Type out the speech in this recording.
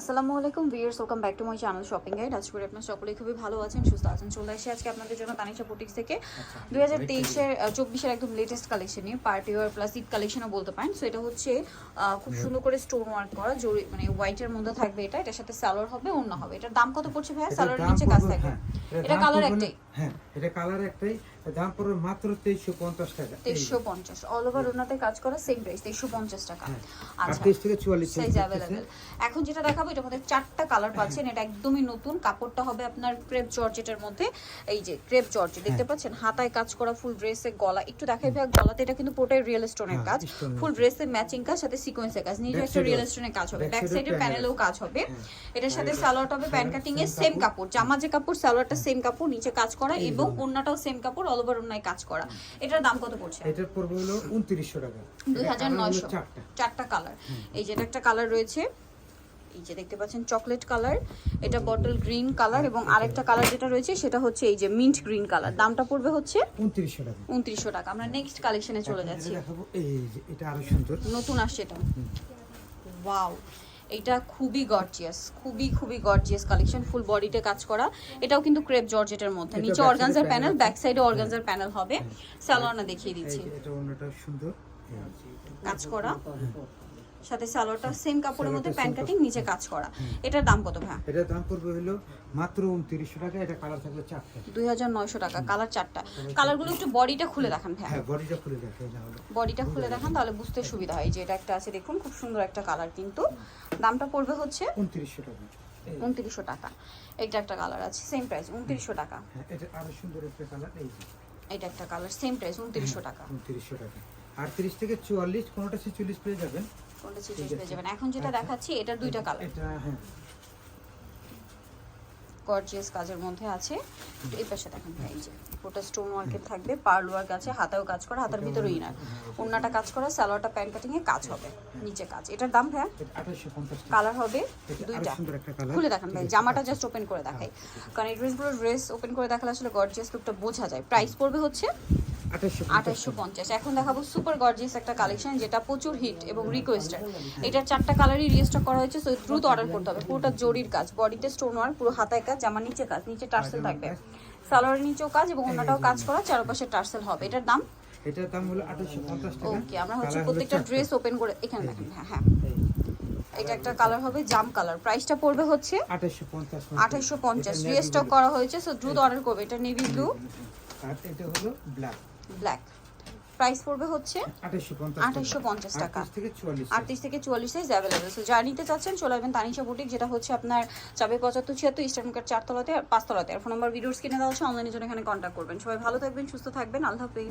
আসসালামু আলাইকুম viewers welcome back to my channel shopping guide. আজ করে আপনারা সকলেই খুবই ভালো আছেন সুস্থ আছেন। চলে আসি আজকে আপনাদের জন্য তানিশা বুটিক্স থেকে। দুই হাজার তেইশের চব্বিশের একদম লেটেস্ট কালেকশন নিয়ে পার্টি ওয়ার প্লাস ঈদ কালেকশনও বলতে পারেন। সো এটা হচ্ছে খুব সুন্দর করে স্টোন ওয়ার্ক করা জরি মানে হোয়াইটের মধ্যে থাকবে এটা এটার সাথে সালোয়ার হবে অন্য হবে। এটার দাম কত পড়ছে ভাইয়া? স্যালোর সালোয়ারের নিচে কাজ থাকে থাকবে। হ্যাঁ, এটা কালার একটাই। হ্যাঁ এটা কালার একটাই। দাম পড়বে মাত্র তেইশশো পঞ্চাশ টাকা। এই। তেইশশো পঞ্চাশ। অল ওভার ওনাতে কাজ করা সেম প্রাইস তেইশশো পঞ্চাশ টাকা। আচ্ছা। তেইশ থেকে চুয়াল্লিশ সাইজ অ্যাভেলেবেল এখন যেটা দেখাবো এটার মধ্যে চারটা কালার পাচ্ছেন। এটা একদমই নতুন। কাপড়টা হবে আপনার ক্রেপ জর্জেটের মধ্যে। এই যে ক্রেপ জর্জেট দেখতে। পাচ্ছেন? হাতায় কাজ করা ফুল ড্রেসে গলা। একটু দেখাই ভাই গলাতে এটা কিন্তু পুরোটাই রিয়েল স্টোনের হ্যাঁ, কাজ। এর ফুল ড্রেসে ম্যাচিং কাজ সাথে সিকোয়েন্সের কাজ। নিজে একটা রিয়েল স্টোনের কাজ হবে। ব্যাক সাইডের panel প্যানেলেও কাজ হবে। হ্যাঁ। এটার সাথে সালোয়ারটা হবে প্যান্ট কাটিং এর সেম কাপড়। জামা যে কাপড় সালোয়ারটা সেম কাপড় নিচে কাজ করা এবং। ওন্নাটাও সেম কাপড় অল ওভার ওন্নায় কাজ করা। এটার দাম কত পড়ছে? এটার পড়বে হলো উনত্রিশশো টাকা। দুই এটা হাজার colour হলো নয়শো চারটা। চারটা কালার। এই যে এটা একটা কালার রয়েছে। এই যে দেখতে পাচ্ছেন চকলেট কালার। এটা বটল গ্রিন কালার এবং আরেকটা কালার যেটা রয়েছে সেটা হচ্ছে এই যে মিন্ট গ্রিন কালার। দামটা পড়বে হচ্ছে উনত্রিশশো টাকা। উনত্রিশশো টাকা। আমরা নেক্সট কালেকশনে চলে যাচ্ছি। দেখাবো। এই যে এটা আরও সুন্দর। নতুন আসছে এটা। ওয়াও এটা খুবই গর্জিয়াস খুবই খুবই গর্জিয়াস কালেকশন ফুল বডিতে কাজ করা। এটাও কিন্তু ক্রেপ জর্জেটের মধ্যে। নিচে অর্গানজার প্যানেল ব্যাক সাইডে অর্গানজার প্যানেল হবে। সালোয়ারটা দেখিয়ে দিচ্ছি। এটা অন্যটা সুন্দর। কাজ করা। সাথে সালোয়ারটা সেম কাপড়ের মধ্যে প্যান্ট কাটিং নিচে কাজ করা। এটার দাম কত ভাই এটার দাম পড়বে হলো মাত্র উনত্রিশশো টাকা এটা কালার থাকবে চারটা। দুই হাজার নয়শো টাকা কালার চারটা। কালারগুলো একটু বডিটা খুলে দেখান ভাই হ্যাঁ বডিটা খুলে দেখে এটা হলো বডিটা খুলে দেখান তাহলে বুঝতে সুবিধা হয়। যে এটা একটা আছে দেখুন খুব সুন্দর একটা কালার কিন্তু। দামটা পড়বে হচ্ছে উনত্রিশশো টাকা। এই, উনত্রিশশো টাকা। এটা একটা কালার আছে সেম প্রাইস উনত্রিশশো টাকা। হ্যাঁ এটা আরও সুন্দর একটা কালার এই এটা একটা কালার সেম প্রাইস উনত্রিশশো টাকা। উনত্রিশশো টাকা। আর তিরিশ থেকে চুয়াল্লিশ কোনোটা ছেচল্লিশ পেয়ে যাবেন। কোনটা চিচিস পেয়ে যাবেন। এখন যেটা দেখাচ্ছি এটার দুইটা কালার এটা হ্যাঁ। গর্জিয়াস কাজের মধ্যে আছে। এই পাশে দেখেন এই যে পুরোটা স্টোন ওয়ার্কের থাকবে পার্ল ওয়ার্ক আছে হাতেও কাজ করা হাতের ভিতরে ইনার ওন্নাটা কাজ করা সালোয়ারটা প্যান্ট কাটিং এ কাজ হবে নিচে কাজ। এটার দাম টাকা। কালার হবে দুইটা। খুলে দেখান ভাই জামাটা জাস্ট ওপেন করে দেখাই। কারণ এই ড্রেসগুলো ড্রেস ওপেন করে দেখালে আসলে গর্জিয়াস লুকটা বোঝা যায়। প্রাইস পড়বে হচ্ছে আঠাশশো পঞ্চাশ। এখন দেখাবো সুপার গর্জিয়াস একটা কালেকশন যেটা প্রচুর হিট এবং রিকোয়েস্টার এটার চারটা কালারই রিস্টক করা হয়েছে সো দ্রুত অর্ডার করতে হবে। পুরোটা জরির কাজ বডিতে স্টোন ওয়ার্ক পুরো হাতায় কাজ জামা নিচে কাজ নিচে টার্সেল থাকবে। সালোয়ারের নিচেও কাজ এবং অন্যটাও কাজ করা চারপাশে টার্সেল হবে। এটার দাম? এটার দাম হলো আঠাশশো পঞ্চাশ টাকা। ওকে আমরা হচ্ছে প্রত্যেকটা ড্রেস ওপেন করে এখানে দেখেন হ্যাঁ হ্যাঁ। এটা একটা কালার হবে জাম কালার প্রাইসটা পড়বে হচ্ছে আঠাশশো পঞ্চাশ রিস্টক করা হয়েছে সো দ্রুত অর্ডার করবে। এটা নেভি ব্লু আর এটা হলো ব্ল্যাক ব্ল্যাক প্রাইস পড়বে হচ্ছে আঠাশশো পঞ্চাশ টাকা। আটত্রিশ থেকে চুয়াল্লিশ সাইজ অ্যাভেলেবেল সো যা নিতে চাচ্ছেন চলে আসবেন তানিশা বুটিক যেটা হচ্ছে আপনার চাবে পঁচাত্তর ছিয়াত্তর ইস্টার্ন কার্ড চারতলাতে আর পাঁচতলাতে। আর ফোন নাম্বার ভিডিওস কিনে দেওয়া হচ্ছে অনলাইনের জন্য এখানে কন্ট্যাক্ট করবেন। সবাই ভালো থাকবেন সুস্থ থাকবেন। আল্লাহ হাফিজ।